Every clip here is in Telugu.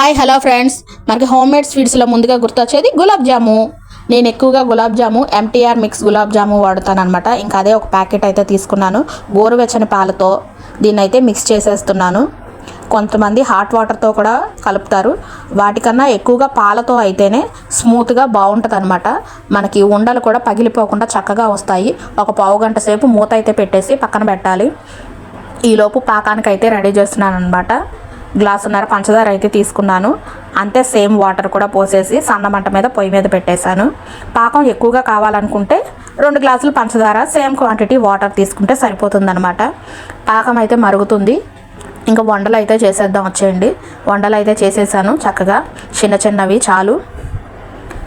Hi hello friends. మనకి హోమ్ మేడ్ స్వీట్స్లో ముందుగా గుర్తొచ్చేది గులాబ్ జాము. నేను ఎక్కువగా గులాబ్ జాము ఎంటీఆర్ మిక్స్ గులాబ్ జాము వాడతాను అనమాట ఇంకా అదే ఒక ప్యాకెట్ అయితే తీసుకున్నాను. గోరువెచ్చని పాలతో దీన్ని అయితే మిక్స్ చేసేస్తున్నాను. కొంతమంది హాట్ వాటర్తో కూడా కలుపుతారు. వాటికన్నా ఎక్కువగా పాలతో అయితేనే స్మూత్గా బాగుంటుంది అనమాట మనకి ఉండలు కూడా పగిలిపోకుండా చక్కగా వస్తాయి. ఒక పావు గంట సేపు మూత అయితే పెట్టేసి పక్కన పెట్టాలి. ఈలోపు పాకానికి అయితే రెడీ చేస్తున్నాను అనమాట గ్లాసున్నర పంచదార అయితే తీసుకున్నాను. అంతే సేమ్ వాటర్ కూడా పోసేసి సన్న మంట మీద పొయ్యి మీద పెట్టేశాను. పాకం ఎక్కువగా కావాలనుకుంటే రెండు గ్లాసులు పంచదార సేమ్ క్వాంటిటీ వాటర్ తీసుకుంటే సరిపోతుందనమాట పాకం అయితే మరుగుతుంది. ఇంకా వండలు అయితే చేసేద్దాం వచ్చేయండి. వండలు అయితే చేసేసాను చక్కగా. చిన్న చిన్నవి చాలు.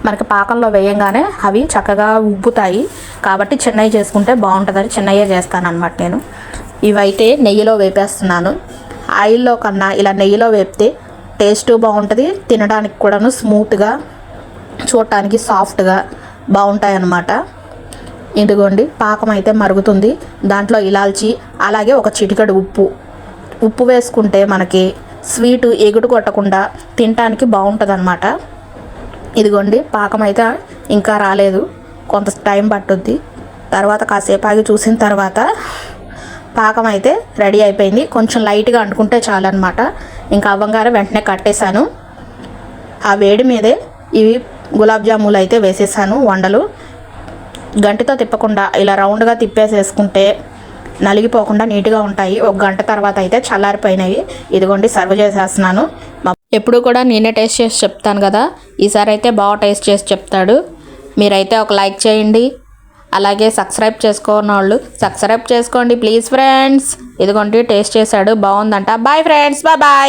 మనకి పాకంలో వేయంగానే అవి చక్కగా ఉబ్బుతాయి. కాబట్టి చిన్నవి చేసుకుంటే బాగుంటుందని చిన్నయ్యే చేస్తాను అనమాట నేను. ఇవైతే నెయ్యిలో వేపేస్తున్నాను. ఆయిల్లో కన్నా ఇలా నెయ్యిలో వేపితే టేస్ట్ బాగుంటుంది. తినడానికి కూడాను స్మూత్గా చూడటానికి సాఫ్ట్గా బాగుంటాయి అన్నమాట ఇదిగోండి పాకం అయితే మరుగుతుంది. దాంట్లో ఇలాల్చి అలాగే ఒక చిటికెడు ఉప్పు. ఉప్పు వేసుకుంటే మనకి స్వీటు ఎగుడు కొట్టకుండా తినటానికి బాగుంటుంది అనమాట ఇదిగోండి పాకం అయితే ఇంకా రాలేదు. కొంత టైం పట్టుద్ది. తర్వాత కాసేపు ఆగి చూసిన తర్వాత పాకం అయితే రెడీ అయిపోయింది. కొంచెం లైట్గా అంటుకుంటే చాలన్నమాట. ఇంకా అవ్వంగారు వెంటనే కట్టేశాను. ఆ వేడి మీదే ఇవి గులాబ్ జాములు అయితే వేసేసాను వండలు. గంటితో తిప్పకుండా ఇలా రౌండ్గా తిప్పేసేసుకుంటే నలిగిపోకుండా నీట్గా ఉంటాయి. ఒక గంట తర్వాత అయితే చల్లారిపోయినాయి. ఇదిగోండి సర్వ్ చేసేస్తున్నాను. ఎప్పుడు కూడా నేనే టేస్ట్ చేసి చెప్తాను కదా. ఈసారి అయితే బాగా టేస్ట్ చేసి చెప్తాడు. మీరైతే ఒక లైక్ చేయండి. అలాగే సబ్స్క్రైబ్ చేసుకోని వాళ్ళు సబ్స్క్రైబ్ చేసుకోండి ప్లీజ్ ఫ్రెండ్స్. ఇదిగోండి టేస్ట్ చేశాడు బాగుందంట. Bye friends bye bye.